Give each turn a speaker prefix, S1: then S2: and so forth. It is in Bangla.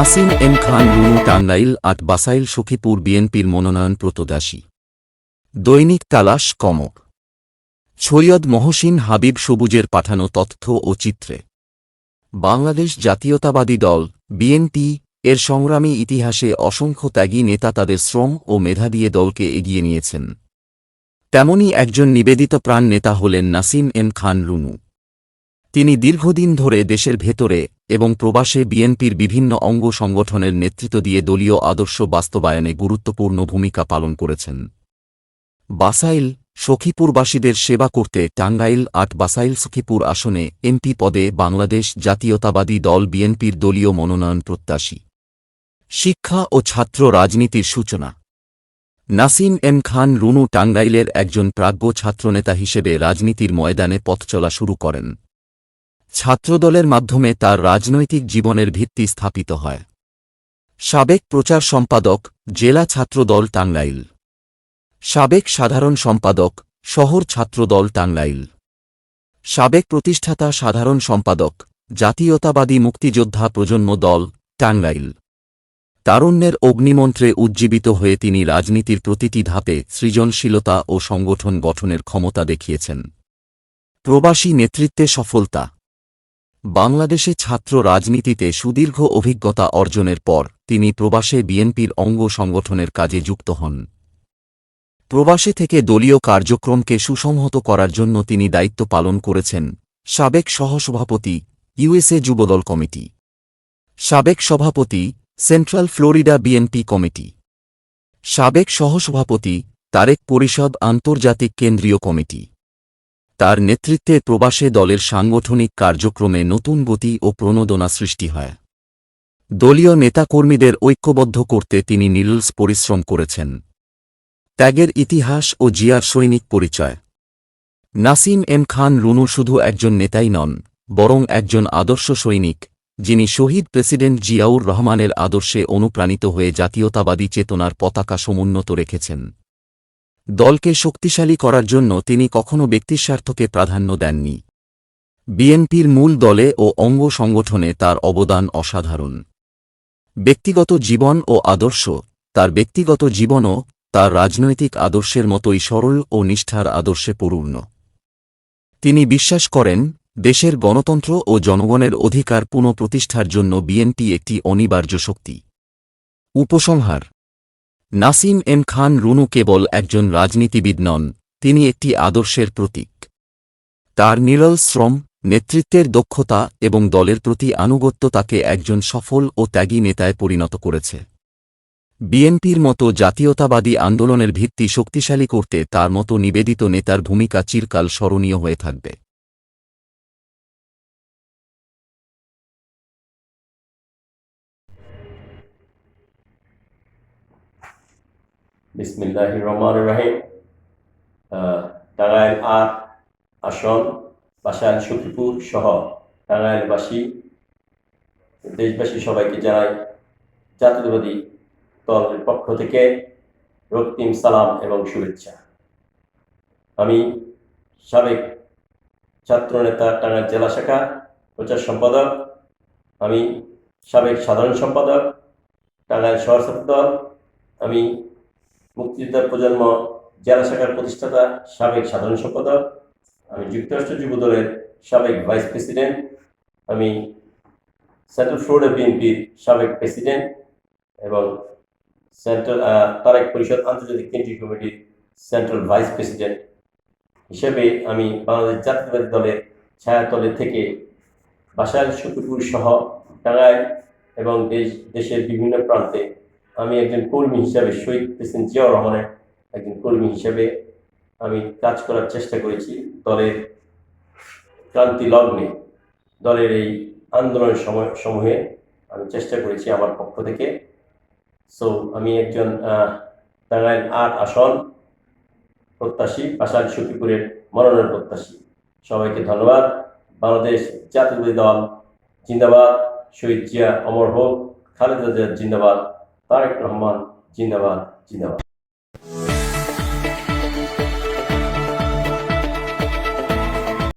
S1: নাসিম এম খান, রুনু টাঙ্গাইল আট বাসাইল সখীপুর বিএনপির মনোনয়ন প্রত্যাশী। দৈনিক তালাশ কমক সৈয়দ মহসিন হাবিব সবুজের পাঠানো তথ্য ও চিত্রে। বাংলাদেশ জাতীয়তাবাদী দল, বিএনপি, এর সংগ্রামী ইতিহাসে অসংখ্য ত্যাগী নেতা তাদের শ্রম ও মেধা দিয়ে দলকে এগিয়ে নিয়েছেন। তেমনি একজন নিবেদিত প্রাণ নেতা হলেন নাসিম এম খান, রুনু। তিনি দীর্ঘদিন ধরে দেশের ভেতরে এবং প্রবাসে বিএনপির বিভিন্ন অঙ্গ সংগঠনের নেতৃত্ব দিয়ে দলীয় আদর্শ বাস্তবায়নে গুরুত্বপূর্ণ ভূমিকা পালন করেছেন। বাসাইল সখীপুরবাসীদের সেবা করতে টাঙ্গাইল আট বাসাইল সখীপুর আসনে এমপি পদে বাংলাদেশ জাতীয়তাবাদী দল বিএনপির দলীয় মনোনয়ন প্রত্যাশী। শিক্ষা ও ছাত্র রাজনীতির সূচনা। নাসিম এম খান রুনু টাঙ্গাইলের একজন প্রাজ্ঞ ছাত্রনেতা হিসেবে রাজনীতির ময়দানে পথ চলা শুরু করেন। ছাত্রদলের মাধ্যমে তার রাজনৈতিক জীবনের ভিত্তি স্থাপিত হয়। সাবেক প্রচার সম্পাদক, জেলা ছাত্রদল টাঙ্গাইল। সাবেক সাধারণ সম্পাদক, শহর ছাত্রদল টাঙ্গাইল। সাবেক প্রতিষ্ঠাতা সাধারণ সম্পাদক, জাতীয়তাবাদী মুক্তিযোদ্ধা প্রজন্ম দল টাঙ্গাইল। তারুণ্যের অগ্নিমন্ত্রে উজ্জীবিত হয়ে তিনি রাজনীতির প্রতিটি ধাপে সৃজনশীলতা ও সংগঠন গঠনের ক্ষমতা দেখিয়েছেন। প্রবাসী নেতৃত্বে সফলতা বাংলাদেশে ছাত্র রাজনীতিতে সুদীর্ঘ অভিজ্ঞতা অর্জনের পর, তিনি প্রবাসে বিএনপির অঙ্গ সংগঠনের কাজে যুক্ত হন। প্রবাসে থেকে দলীয় কার্যক্রমকে সুসংহত করার জন্য তিনি দায়িত্ব পালন করেছেন সাবেক সহসভাপতি, ইউএসএ যুবদল কমিটি। সাবেক সভাপতি, সেন্ট্রাল ফ্লোরিডা বিএনপি কমিটি। সাবেক সহসভাপতি, তারেক পরিষদ আন্তর্জাতিক কেন্দ্রীয় কমিটি। তার নেতৃত্বে প্রবাসে দলের সাংগঠনিক কার্যক্রমে নতুন গতি ও প্রণোদনা সৃষ্টি হয়। দলীয় নেতাকর্মীদের ঐক্যবদ্ধ করতে তিনি নিরলস পরিশ্রম করেছেন। ত্যাগের ইতিহাস ও জিয়ার সৈনিক পরিচয়। নাসিম এম খান রুনু শুধু একজন নেতাই নন, বরং একজন আদর্শ সৈনিক, যিনি শহীদ প্রেসিডেন্ট জিয়াউর রহমানের আদর্শে অনুপ্রাণিত হয়ে জাতীয়তাবাদী চেতনার পতাকা সমুন্নত রেখেছেন। দলকে শক্তিশালী করার জন্য তিনি কখনও ব্যক্তিস্বার্থকে প্রাধান্য দেননি। বিএনপির মূল দলে ও অঙ্গ সংগঠনে তার অবদান অসাধারণ। ব্যক্তিগত জীবন ও আদর্শ, তার ব্যক্তিগত জীবনও তার রাজনৈতিক আদর্শের মতোই সরল ও নিষ্ঠার আদর্শে পূর্ণ। তিনি বিশ্বাস করেন, দেশের গণতন্ত্র ও জনগণের অধিকার পুনঃপ্রতিষ্ঠার জন্য বিএনপি একটি অনিবার্য শক্তি। উপসংহার নাসিম এম খান রুনু কেবল একজন রাজনীতিবিদ নন, তিনি একটি আদর্শের প্রতীক। তার নিরল শ্রম, নেতৃত্বের দক্ষতা এবং দলের প্রতি আনুগত্য তাকে একজন সফল ও ত্যাগী নেতায় পরিণত করেছে। বিএনপির মতো জাতীয়তাবাদী আন্দোলনের ভিত্তি শক্তিশালী করতে তার মতো নিবেদিত নেতার ভূমিকা চিরকাল স্মরণীয় হয়ে থাকবে।
S2: বিসমিল্লাহ রহমান রাহিম। টাঙ্গাইল আট আসন বাসাইল সখীপুর সহ টাঙ্গাইলবাসী, দেশবাসী সবাইকে জানাই জাতীয়তাবাদী দলের পক্ষ থেকে রক্তিম সালাম এবং শুভেচ্ছা। আমি সাবেক ছাত্রনেতা টাঙ্গাইল জেলা শাখা প্রচার সম্পাদক, আমি সাবেক সাধারণ সম্পাদক, টাঙ্গাইল দল, আমি মুক্তিযোদ্ধার প্রজন্ম, জেলা শাখার প্রতিষ্ঠাতা, সাবেক সাধারণ সম্পাদক, আমি যুক্তরাষ্ট্র যুব দলের সাবেক ভাইস প্রেসিডেন্ট, আমি সেন্ট্রাল ফ্লোরিডা বিএনপির সাবেক প্রেসিডেন্ট এবং সেন্ট্রাল তারেক পরিষদ আন্তর্জাতিক কেন্দ্রীয় কমিটির সেন্ট্রাল ভাইস প্রেসিডেন্ট হিসেবে আমি বাংলাদেশ জাতীয়তাবাদী দলের ছায়াতলে থেকে বাসাইল শকুপুর সহ টাঙ্গাইল এবং দেশ, দেশের বিভিন্ন প্রান্তে আমি একজন কর্মী হিসাবে, শহীদ প্রেসিডেন্ট জিয়াউর রহমানের একজন কর্মী হিসাবে আমি কাজ করার চেষ্টা করেছি দলের ক্রান্তি লগ্নে। দলের এই আন্দোলনের সময়, সমূহে আমি চেষ্টা করেছি আমার পক্ষ থেকে। সো আমি একজন টাঙ্গাইল আট আসন প্রত্যাশী পাশাল সখীপুরের মনোনয়ন প্রত্যাশী। সবাইকে ধন্যবাদ। বাংলাদেশ জাতীয়বাদী দল জিন্দাবাদ। শহীদ জিয়া অমর হোক, খালেদা জিয়া জিন্দাবাদ। তারেক রহমান জিন্দাবাদ জিন্দাবাদ।